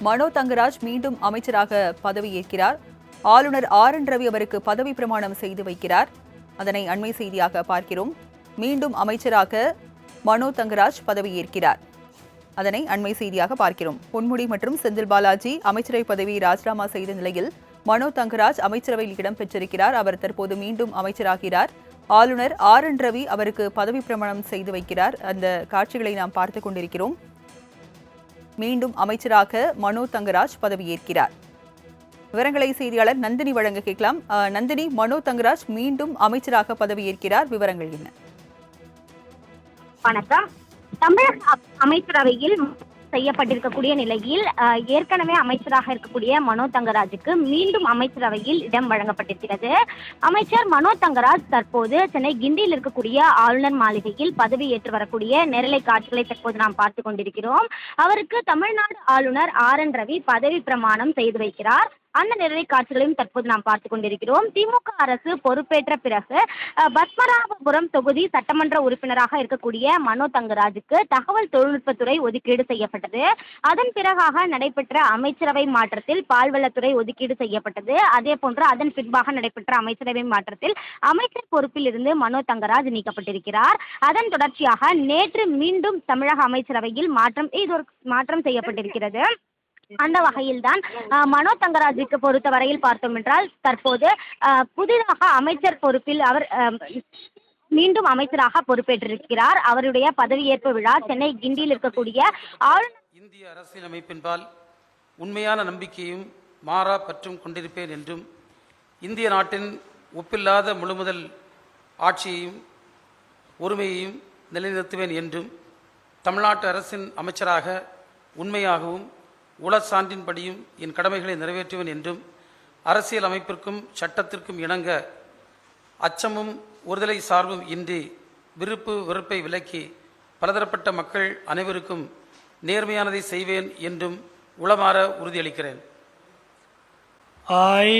மனோ தங்கராஜ் மீண்டும் அமைச்சராக பதவியேற்கிறார். ஆளுநர் ஆர். என். ரவி அவருக்கு பதவி பிரமாணம் செய்து வைக்கிறார். அதனை அண்மை செய்தியாக பார்க்கிறோம். மீண்டும் அமைச்சராக மனோ தங்கராஜ் பதவியேற்கிறார். அதனை அண்மை செய்தியாக பார்க்கிறோம். பொன்முடி மற்றும் செந்தில் பாலாஜி அமைச்சரவை பதவியை ராஜினாமா செய்த நிலையில் மனோ தங்கராஜ் அமைச்சரவையில் இடம்பெற்றிருக்கிறார் அவர் தற்போது மீண்டும் அமைச்சராகிறார். ஆளுநர் ஆர். என். ரவி அவருக்கு பதவி பிரமாணம் செய்து வைக்கிறார். அந்த காட்சிகளை நாம் பார்த்துக் கொண்டிருக்கிறோம். மீண்டும் அமைச்சராக மனோ தங்கராஜ் பதவியேற்கிறார். விவரங்களை செய்தியாளர் நந்தினி வழங்க கேட்கலாம். நந்தினி மனோ தங்கராஜ் மீண்டும் அமைச்சராக பதவியேற்கிறார். விவரங்கள் என்ன? வணக்கம். தமிழக அமைச்சரவையில் செய்யப்பட்டிருக்கக்கூடிய நிலையில் ஏற்கனவே அமைச்சராக இருக்கக்கூடிய மனோ தங்கராஜுக்கு மீண்டும் அமைச்சரவையில் இடம் வழங்கப்பட்டிருக்கிறது. அமைச்சர் மனோ தங்கராஜ் தற்போது சென்னை கிண்டியில் இருக்கக்கூடிய ஆளுநர் மாளிகையில் பதவியேற்று வரக்கூடிய நேரலை காட்சிகளை தற்போது நாம் பார்த்து கொண்டிருக்கிறோம். அவருக்கு தமிழ்நாடு ஆளுநர் ஆர் என் ரவி பதவி பிரமாணம் செய்து வைக்கிறார். அந்த நேரலை காட்சிகளையும் தற்போது நாம் பார்த்து கொண்டிருக்கிறோம். திமுக அரசு பொறுப்பேற்ற பிறகு பத்மநாபபுரம் தொகுதி சட்டமன்ற உறுப்பினராக இருக்கக்கூடிய மனோ தங்கராஜுக்கு தகவல் தொழில்நுட்பத்துறை ஒதுக்கீடு செய்யப்பட்டது. அதன் பிறகாக நடைபெற்ற அமைச்சரவை மாற்றத்தில் பால்வளத்துறை ஒதுக்கீடு செய்யப்பட்டது. அதே போன்று அதன் பின்பாக நடைபெற்ற அமைச்சரவை மாற்றத்தில் அமைச்சர் பொறுப்பில் இருந்து மனோ தங்கராஜ் நீக்கப்பட்டிருக்கிறார். அதன் தொடர்ச்சியாக நேற்று மீண்டும் தமிழக அமைச்சரவையில் மாற்றம் இது ஒரு மாற்றம் செய்யப்பட்டிருக்கிறது. அந்த வகையில்தான் மனோ தங்கராஜுக்கு பொறுத்தவரையில் பார்த்தோம் என்றால் தற்போது புதிதாக அமைச்சர் பொறுப்பில் அவர் மீண்டும் அமைச்சராக பொறுப்பேற்றிருக்கிறார். அவருடைய பதவியேற்பு விழா சென்னை கிண்டியில் இருக்கக்கூடிய ஆளுநர் இந்திய அரசியலமைப்பின்பால் உண்மையான நம்பிக்கையும் மாறா பற்றும் கொண்டிருப்பேன் என்றும் இந்திய நாட்டின் ஒப்பில்லாத முழுமுதல் ஆட்சியையும் ஒருமையையும் நிலைநிறுத்துவேன் என்றும் தமிழ்நாட்டு அரசின் அமைச்சராக உண்மையாகவும் உள சான்றின்படியும் என் கடமைகளை நிறைவேற்றுவேன் என்றும் அரசியல் அமைப்பிற்கும் சட்டத்திற்கும் இணங்க அச்சமும் ஒருதலை சார்பும் இன்றி விருப்பு வெறுப்பை விலக்கி பலதரப்பட்ட மக்கள் அனைவருக்கும் நேர்மையானதை செய்வேன் என்றும் உளமாற உறுதியளிக்கிறேன். I,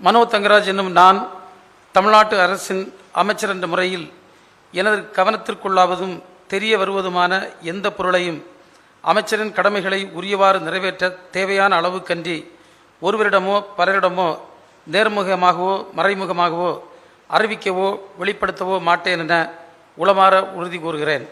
மனோ தங்கராஜ் என்னும் நான் தமிழ்நாட்டு அரசின் அமைச்சர் என்ற முறையில் எனது கவனத்திற்குள்ளாவதும் தெரிய வருவதுமான எந்த பொருளையும் அமைச்சரின் கடமைகளை உரியவாறு நிறைவேற்ற தேவையான அளவுக்கன்றி ஒருவரிடமோ பலரிடமோ நேர்முகமாகவோ மறைமுகமாகவோ அறிவிக்கவோ வெளிப்படுத்தவோ மாட்டேன் என உளமாற உறுதி கூறுகிறேன்.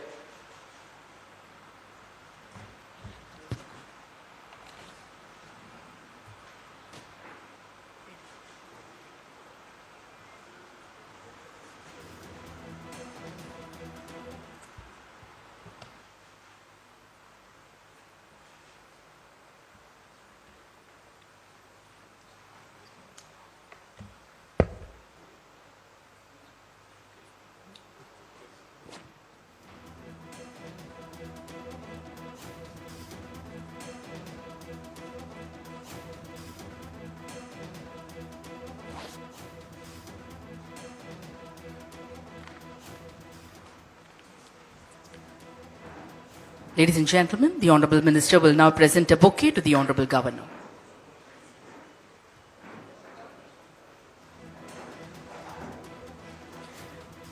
Ladies and gentlemen, the Honorable Minister will now present a bouquet to the Honorable Governor.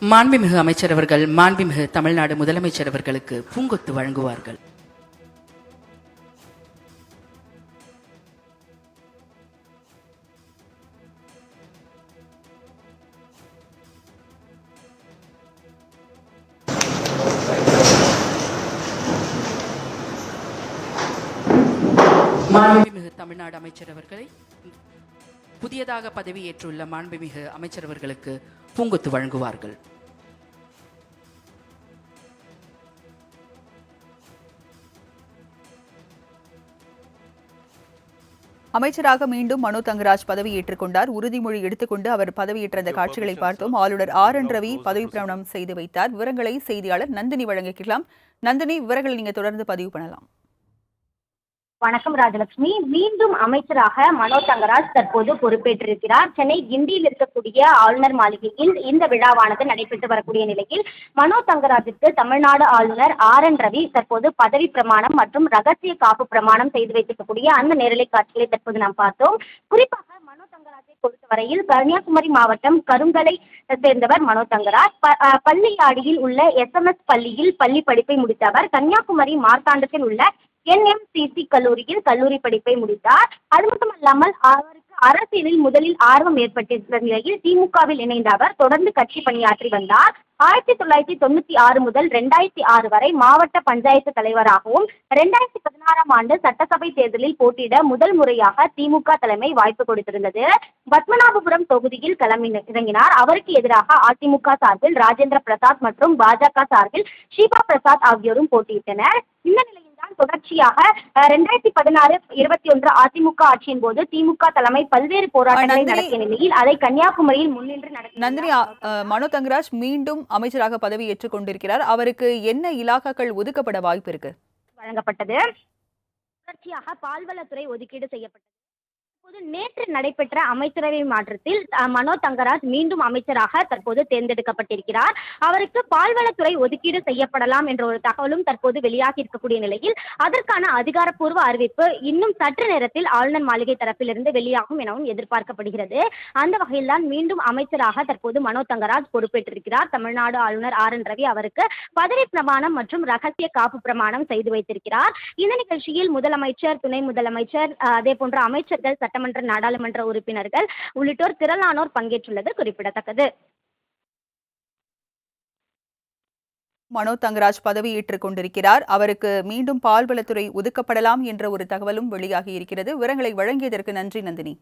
மாண்புமிகு அமைச்சர் அவர்கள் மாண்புமிகு தமிழ்நாடு முதலமைச்சர் அவர்களுக்கு பூங்கொத்து வழங்குவார்கள் மாண்புமிகு தமிழ்நாடு அமைச்சர் அவர்களை புதியதாக பதவியேற்றுள்ள மாண்புமிகு அமைச்சர் அவர்களுக்கு பூங்கொத்து வழங்குவார்கள். அமைச்சராக மீண்டும் மனோ தங்கராஜ் பதவியேற்றுக் கொண்டார். உறுதிமொழி எடுத்துக்கொண்டு அவர் பதவியேற்ற அந்த காட்சிகளை பார்த்தோம். ஆளுநர் ஆர் என் ரவி பதவி பிரமாணம் செய்து வைத்தார். விவரங்களை செய்தியாளர் நந்தினி வழங்கிக்கலாம் நந்தினி விவரங்களை நீங்க தொடர்ந்து பதிவு பண்ணலாம். வணக்கம் ராஜலட்சுமி. மீண்டும் அமைச்சராக மனோ தங்கராஜ் தற்போது பொறுப்பேற்றிருக்கிறார். சென்னை கிண்டியில் இருக்கக்கூடிய ஆளுநர் மாளிகையில் இந்த விழாவானது நடைபெற்று வரக்கூடிய நிலையில் மனோ தங்கராஜுக்கு தமிழ்நாடு ஆளுநர் ஆர் என் ரவி தற்போது பதவி பிரமாணம் மற்றும் ரகசிய காப்பு பிரமாணம் செய்து வைத்திருக்கக்கூடிய அந்த நேரலை காட்சிகளை தற்போது நாம் பார்த்தோம். குறிப்பாக மனோ தங்கராஜை பொறுத்தவரையில் கன்னியாகுமரி மாவட்டம் கருங்கலை சேர்ந்தவர் மனோ தங்கராஜ். ப- பள்ளியாடியில் உள்ள எஸ்எம்எஸ் பள்ளியில் பள்ளி படிப்பை முடித்தவர். கன்னியாகுமரி மார்த்தாண்டத்தில் உள்ள என்எம்சிசி கல்லூரியில் கல்லூரி படிப்பை முடித்தார். அது மட்டுமல்லாமல் அவருக்கு அரசியலில் முதலில் ஆர்வம் ஏற்பட்டிருந்த நிலையில் திமுகவில் இணைந்த அவர் தொடர்ந்து கட்சி பணியாற்றி வந்தார். ஆயிரத்தி தொள்ளாயிரத்தி தொண்ணூத்தி ஆறு முதல் ரெண்டாயிரத்தி ஆறு வரை மாவட்ட பஞ்சாயத்து தலைவராகவும் ரெண்டாயிரத்தி பதினாறாம் ஆண்டு சட்டசபை தேர்தலில் போட்டியிட முதல் முறையாக திமுக தலைமை வாய்ப்பு கொடுத்திருந்தது. பத்மநாபபுரம் தொகுதியில் களம் இறங்கினார். அவருக்கு எதிராக அதிமுக சார்பில் ராஜேந்திர பிரசாத் மற்றும் பாஜக சார்பில் ஷீபா பிரசாத் ஆகியோரும் போட்டியிட்டனர். இந்த நிலையில்தான் தொடர்ச்சியாக ரெண்டாயிரத்தி பதினாறு இருபத்தி ஒன்று அதிமுக ஆட்சியின் போது திமுக தலைமை பல்வேறு போராட்டங்களை நடத்திய நிலையில் அதை கன்னியாகுமரியில் முன்னின்று நடத்தி நந்தினி மனோ தங்கராஜ் மீண்டும் அமைச்சராக பதவி ஏற்றுக் கொண்டிருக்கிறார். அவருக்கு என்ன இலாக்காக்கள் ஒதுக்கப்பட வாய்ப்பு இருக்கு? வழங்கப்பட்டது. தொடர்ச்சியாக பால்வளத்துறை ஒதுக்கீடு செய்யப்பட்டது. தற்போது நேற்று நடைபெற்ற அமைச்சரவை மாற்றத்தில் மனோ தங்கராஜ் மீண்டும் அமைச்சராக தற்போது தேர்ந்தெடுக்கப்பட்டிருக்கிறார். அவருக்கு பால்வளத்துறை ஒதுக்கீடு செய்யப்படலாம் என்ற ஒரு தகவலும் தற்போது வெளியாகி இருக்கக்கூடிய நிலையில் அதற்கான அதிகாரப்பூர்வ அறிவிப்பு இன்னும் சற்று நேரத்தில் ஆளுநர் மாளிகை தரப்பிலிருந்து வெளியாகும் எனவும் எதிர்பார்க்கப்படுகிறது. அந்த வகையில்தான் மீண்டும் அமைச்சராக தற்போது மனோ தங்கராஜ் பொறுப்பேற்றிருக்கிறார். தமிழ்நாடு ஆளுநர் ஆர். என். ரவி அவருக்கு பதவி பிரமாணம் மற்றும் ரகசிய காப்பு பிரமாணம் செய்து வைத்திருக்கிறார். இந்த நிகழ்ச்சியில் முதலமைச்சர் துணை முதலமைச்சர் அதே போன்ற அமைச்சர்கள் சட்டமன்ற நாடாளுமன்ற உறுப்பினர்கள் உள்ளிட்டோர் திரளானோர் பங்கேற்றுள்ளது குறிப்பிடத்தக்கது. மனோ தங்கராஜ் பதவியேற்றுக் கொண்டிருக்கிறார். அவருக்கு மீண்டும் பால்வளத்துறை ஒதுக்கப்படலாம் என்ற ஒரு தகவலும் வெளியாகி இருக்கிறது. விவரங்களை வழங்கியதற்கு நன்றி நந்தினி.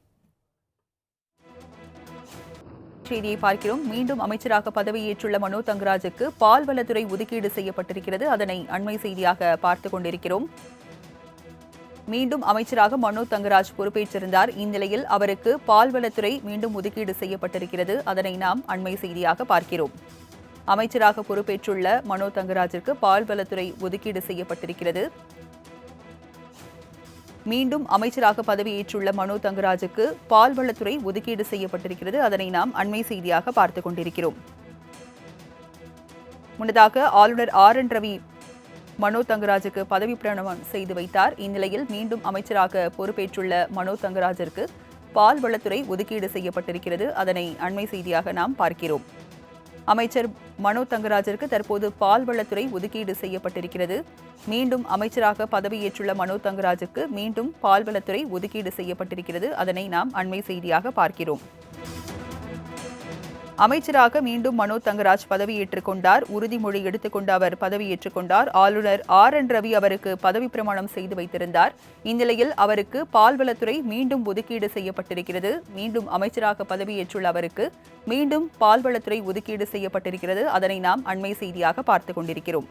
செய்தியை பார்க்கிறோம். மீண்டும் அமைச்சராக பதவியேற்றுள்ள மனோ தங்கராஜுக்கு பால்வளத்துறை ஒதுக்கீடு செய்யப்பட்டிருக்கிறது. அதனை அண்மை செய்தியாக பார்த்து கொண்டிருக்கிறோம். மீண்டும் அமைச்சராக மனோ தங்கராஜ் பொறுப்பேற்றிருந்தார். இந்நிலையில் அவருக்கு பால்வளத்துறை மீண்டும் ஒதுக்கீடு செய்யப்பட்டிருக்கிறது. அதனை நாம் அண்மை செய்தியாக பார்க்கிறோம். அமைச்சராக பொறுப்பேற்றுள்ள மனோ தங்கராஜிற்கு பால்வளத்துறை ஒதுக்கீடு செய்யப்பட்டிருக்கிறது. மீண்டும் அமைச்சராக பதவியேற்றுள்ள மனோ தங்கராஜுக்கு பால்வளத்துறை ஒதுக்கீடு செய்யப்பட்டிருக்கிறது. அதனை நாம் அண்மை செய்தியாக பார்த்து கொண்டிருக்கிறோம். முன்னதாக ஆளுநர் ஆர். என். ரவி மனோ தங்கராஜுக்கு பதவி பிரமாணம் செய்து வைத்தார். இந்நிலையில் மீண்டும் அமைச்சராக பொறுப்பேற்றுள்ள மனோ தங்கராஜிற்கு பால்வளத்துறை ஒதுக்கீடு செய்யப்பட்டிருக்கிறது. அதனை அண்மை செய்தியாக நாம் பார்க்கிறோம். அமைச்சர் மனோ தங்கராஜிற்கு தற்போது பால்வளத்துறை ஒதுக்கீடு செய்யப்பட்டிருக்கிறது. மீண்டும் அமைச்சராக பதவியேற்றுள்ள மனோ தங்கராஜுக்கு மீண்டும் பால்வளத்துறை ஒதுக்கீடு செய்யப்பட்டிருக்கிறது. அதனை நாம் அண்மை செய்தியாக பார்க்கிறோம். அமைச்சராக மீண்டும் மனோ தங்கராஜ் பதவியேற்றுக் கொண்டார். உறுதிமொழி எடுத்துக்கொண்டு அவர் பதவியேற்றுக் கொண்டார். ஆளுநர் ஆர் என் ரவி அவருக்கு பதவி பிரமாணம் செய்து வைத்திருந்தார். இந்நிலையில் அவருக்கு பால்வளத்துறை மீண்டும் ஒதுக்கீடு செய்யப்பட்டிருக்கிறது. மீண்டும் அமைச்சராக பதவியேற்றுள்ள அவருக்கு மீண்டும் பால்வளத்துறை ஒதுக்கீடு செய்யப்பட்டிருக்கிறது. அதனை நாம் அண்மை செய்தியாக பார்த்துக் கொண்டிருக்கிறோம்.